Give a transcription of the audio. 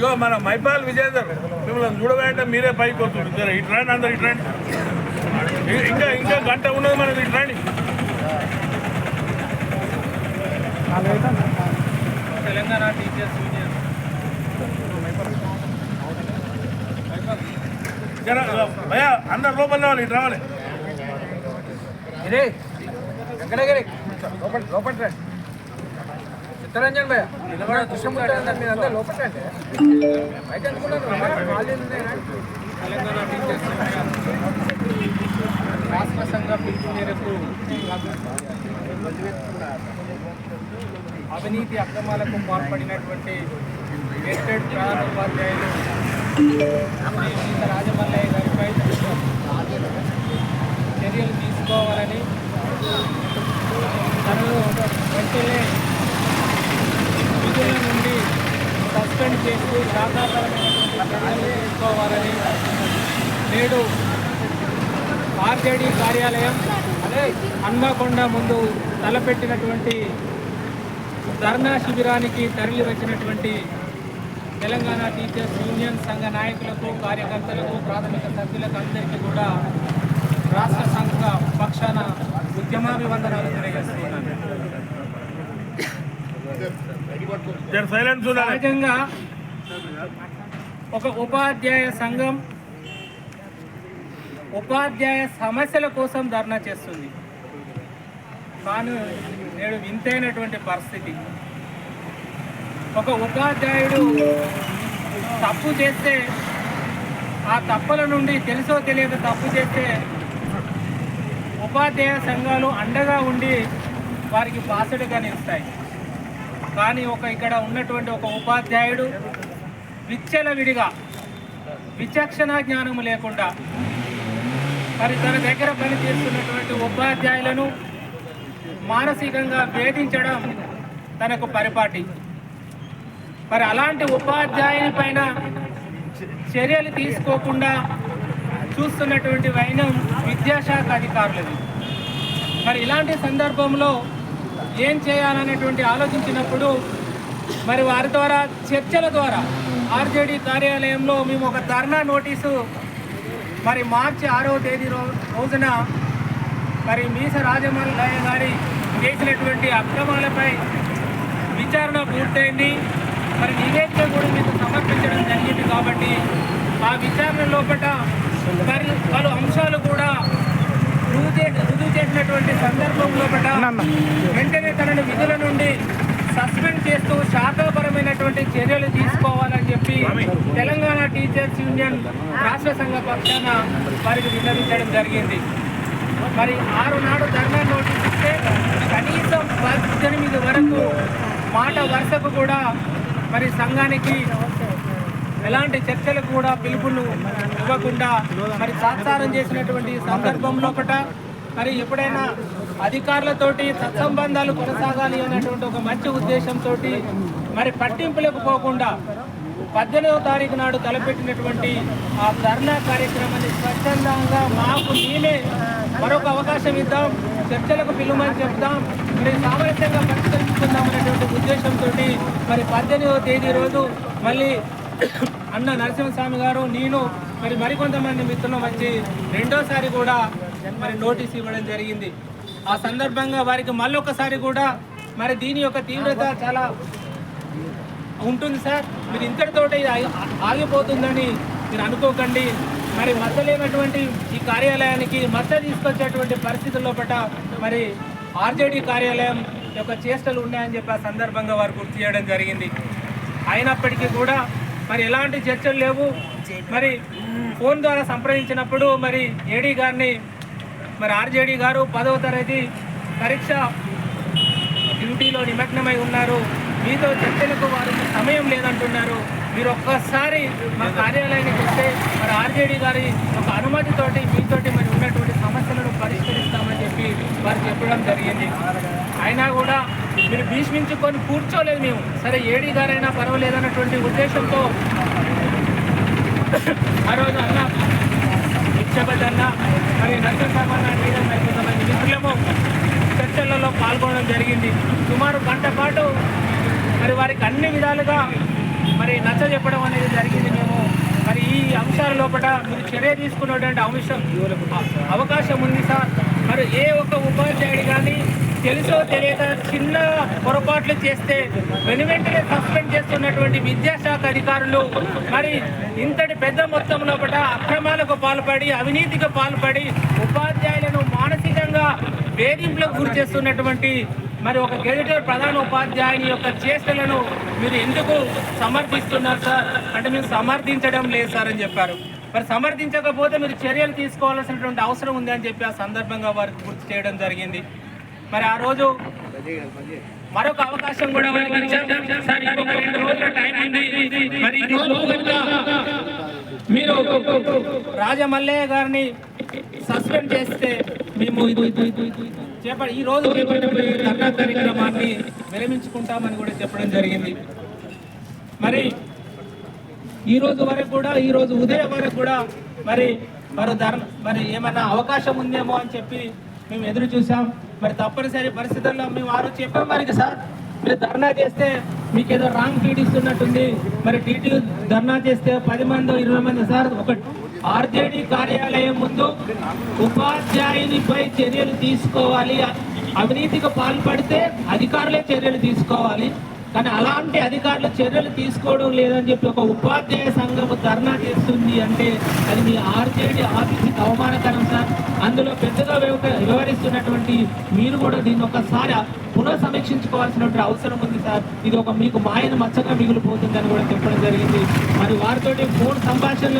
ఇగో మన మైపాల్ విజేందర్ మిమ్మల్ని చూడబోయంటే మీరే పైకి వస్తుంది సరే ఇటు రండి అందరు ఇటు రండి. ఇంకా ఇంకా గంట ఉన్నది మనది ఇటు రండి. Telangana teachers union. భయ అందరు లోపల రావాలి ఇటు రావాలి. లోపల లోపల రండి. ఉత్తరంజన్ భయ నిలబడ దుష్యముంటారు మీరు అందరూ లోపల బయట అనుకున్నాను తెలంగాణ రాష్ట్ర సంఘ పిలుపు మేరకు అవినీతి అక్రమాలకు పాల్పడినటువంటి గెస్టెడ్ ప్రధాన ఉపాధ్యాయులు రాజమల్లయ్య గారు చర్యలు తీసుకోవాలని తనను వెంటనే విధుల నుండి సస్పెండ్ చేస్తూ శాఖాపరమైనటువంటి చర్యలు తీసుకోవాలని నేడు ఆర్జేడీ కార్యాలయం అదే హన్మకొండ ముందు తలపెట్టినటువంటి ధర్నా శిబిరానికి తరలి వచ్చినటువంటి తెలంగాణ టీచర్స్ యూనియన్ సంఘ నాయకులకు కార్యకర్తలకు ప్రాథమిక సభ్యులకు అందరికీ కూడా రాష్ట్ర సంఘ పక్షాన ఉద్యమాభివందనాలు తెలియజేస్తున్నాను. సహజంగా ఒక ఉపాధ్యాయ సంఘం ఉపాధ్యాయ సమస్యల కోసం ధర్నా చేస్తుంది. తాను నేడు వింతైనటువంటి పరిస్థితి. ఒక ఉపాధ్యాయుడు తప్పు చేస్తే ఆ తప్పుల నుండి తెలుసో తెలియక తప్పు చేస్తే ఉపాధ్యాయ సంఘాలు అండగా ఉండి వారికి బాసటగా నిలుస్తాయి. కానీ ఒక ఇక్కడ ఉన్నటువంటి ఒక ఉపాధ్యాయుడు విచ్చలవిడిగా విచక్షణ జ్ఞానము లేకుండా మరి తన దగ్గర పనిచేస్తున్నటువంటి ఉపాధ్యాయులను మానసికంగా వేధించడం తనకు పరిపాటి. మరి అలాంటి ఉపాధ్యాయుని పైన చర్యలు తీసుకోకుండా చూస్తున్నటువంటి వైనం విద్యాశాఖ అధికారులది. మరి ఇలాంటి సందర్భంలో ఏం చేయాలనేటువంటి ఆలోచించినప్పుడు మరి వారి ద్వారా చర్చల ద్వారా ఆర్జేడీ కార్యాలయంలో మేము ఒక ధర్నా నోటీసు మరి మార్చి ఆరవ తేదీ రో- రోజున మరి మీస రాజమల్లయ్య గారి చేసినటువంటి అక్రమాలపై విచారణ పూర్తయింది. మరి నివేదిక కూడా మీకు సమర్పించడం జరిగింది కాబట్టి ఆ విచారణ లోపల మరి పలు అంశాలు కూడా రుజువు చే- రుజువు చేసినటువంటి సందర్భం లోపల వెంటనే తనను విధుల నుండి సస్పెండ్ చేస్తూ శాఖాపరమైనటువంటి చర్యలు తెలంగాణ టీచర్స్ యూనియన్ రాష్ట్ర సంఘ పక్షాన వారికి విన్నవించడం జరిగింది. మరి ఆరు నాడు ధర్నా నోటీస్ ఇస్తే కనీసం పద్దెనిమిది వరకు మాట వరుసకు కూడా మరి సంఘానికి ఎలాంటి చర్చలకు కూడా పిలుపులు ఇవ్వకుండా మరి సాత్సారం చేసినటువంటి సందర్భంలో ఒకట. మరి ఎప్పుడైనా అధికారులతోటి సత్సంబంధాలు కొనసాగాలి అనేటువంటి ఒక మంచి ఉద్దేశంతో మరి పట్టింపులకు పోకుండా పద్దెనిమిదవ తారీఖు నాడు తలపెట్టినటువంటి ఆ ధర్నా కార్యక్రమాన్ని స్వచ్ఛందంగా మాకు మేమే మరొక అవకాశం ఇద్దాం చర్చలకు పిలువమని చెప్దాం మరి సామరస్యంగా పరిష్కరించుకుందాం అనేటువంటి ఉద్దేశంతో మరి పద్దెనిమిదవ తేదీ రోజు మళ్ళీ అన్న నరసింహస్వామి గారు నేను మరి మరికొంతమంది మిత్రులు వచ్చి రెండోసారి కూడా మరి నోటీస్ ఇవ్వడం జరిగింది. ఆ సందర్భంగా వారికి మళ్ళొకసారి కూడా మరి దీని యొక్క తీవ్రత చాలా ఉంటుంది సార్. మీరు ఇంతటితోటి ఆగిపోతుందని మీరు అనుకోకండి. మరి మద్దలేనటువంటి ఈ కార్యాలయానికి మద్దతు తీసుకొచ్చేటువంటి పరిస్థితుల్లో పట మరి ఆర్జేడీ కార్యాలయం యొక్క చేష్టలు ఉన్నాయని చెప్పి ఆ సందర్భంగా వారు గుర్తు చేయడం జరిగింది. అయినప్పటికీ కూడా మరి ఎలాంటి చర్చలు లేవు. మరి ఫోన్ ద్వారా సంప్రదించినప్పుడు మరి ఏడీ గారిని మరి ఆర్జేడీ గారు పదవ తరగతి పరీక్ష డ్యూటీలో నిమగ్నమై ఉన్నారు. మీతో చర్చలకు వారికి సమయం లేదంటున్నారు. మీరు ఒక్కసారి మా కార్యాలయానికి వస్తే మరి ఆర్జేడీ గారి ఒక అనుమతితోటి మీతోటి మరి ఉన్నటువంటి సమస్యలను పరిష్కరిస్తామని చెప్పి వారు చెప్పడం జరిగింది. అయినా కూడా మీరు భీష్మించుకొని కూర్చోలేదు మేము. సరే ఏడీ గారైనా పర్వాలేదన్నటువంటి ఉద్దేశంతో ఆ రోజు అన్న నిక్షేపదన్న మరి నరసింహన్న నీలం మరి కొంతమంది మిత్రులము చర్చలలో పాల్గొనడం జరిగింది. సుమారు గంట పాటు మరి వారికి అన్ని విధాలుగా మరి నచ్చ చెప్పడం అనేది జరిగింది మేము. మరి ఈ అంశాల లోపల మీరు చర్య తీసుకున్నటువంటి అంశం అవకాశం ఉంది సార్. మరి ఏ ఒక్క ఉపాధ్యాయుడు కానీ తెలుసో తెలియక చిన్న పొరపాట్లు చేస్తే వెను వెంటనే సస్పెండ్ చేస్తున్నటువంటి విద్యాశాఖ అధికారులు మరి ఇంతటి పెద్ద మొత్తం లోపల అక్రమాలకు పాల్పడి అవినీతికి పాల్పడి ఉపాధ్యాయులను మానసికంగా వేధింపులకు గురి చేస్తున్నటువంటి మరి ఒక గెజిటెడ్ ప్రధాన ఉపాధ్యాయుని యొక్క చేష్టలను మీరు ఎందుకు సమర్థిస్తున్నారు సార్? అంటే మీరు సమర్థించడం లేదు సార్ అని చెప్పారు. మరి సమర్థించకపోతే మీరు చర్యలు తీసుకోవాల్సినటువంటి అవసరం ఉంది అని చెప్పి ఆ సందర్భంగా వారికి గుర్తు చేయడం జరిగింది. మరి ఆ రోజు మరొక అవకాశం కూడా సార్ మీరు రాజమల్లయ్య గారిని సస్పెండ్ చేస్తే మేము చెప్పండి ఈ రోజు చేపట్టబోయే ధర్నా కార్యక్రమాన్ని విరమించుకుంటామని కూడా చెప్పడం జరిగింది. మరి ఈ రోజు వరకు కూడా ఈ రోజు ఉదయం వరకు కూడా మరి మరి ధర్మ మరి ఏమైనా అవకాశం ఉందేమో అని చెప్పి మేము ఎదురు చూసాం మరి తప్పనిసరి పరిస్థితుల్లో మేము వారు చెప్పాం మరి సార్. మీరు ధర్నా చేస్తే మీకు ఏదో రాంగ్ ఫీడ్ ఇస్తున్నట్టుంది మరి టీటీ ధర్నా చేస్తే పది మంది ఇరవై మంది సార్ ఒక ఆర్జేడీ కార్యాలయం ముందు ఉపాధ్యాయునిపై చర్యలు తీసుకోవాలి. అవినీతికి పాల్పడితే అధికారులే చర్యలు తీసుకోవాలి. కానీ అలాంటి అధికారులు చర్యలు తీసుకోవడం లేదని చెప్పి ఒక ఉపాధ్యాయ సంఘం ధర్నా చేస్తుంది అంటే అది మీ ఆర్జేడీ ఆఫీస్కి అవమానకరం సార్. అందులో పెద్దగా వ్యవ- వ్యవహరిస్తున్నటువంటి మీరు కూడా దీన్ని ఒకసారి పునః సమీక్షించుకోవాల్సినటువంటి అవసరం ఉంది సార్. ఇది ఒక మీకు మాయన మచ్చగా మిగిలిపోతుందని కూడా చెప్పడం జరిగింది. మరి వారితోటి ఫోన్ సంభాషణలు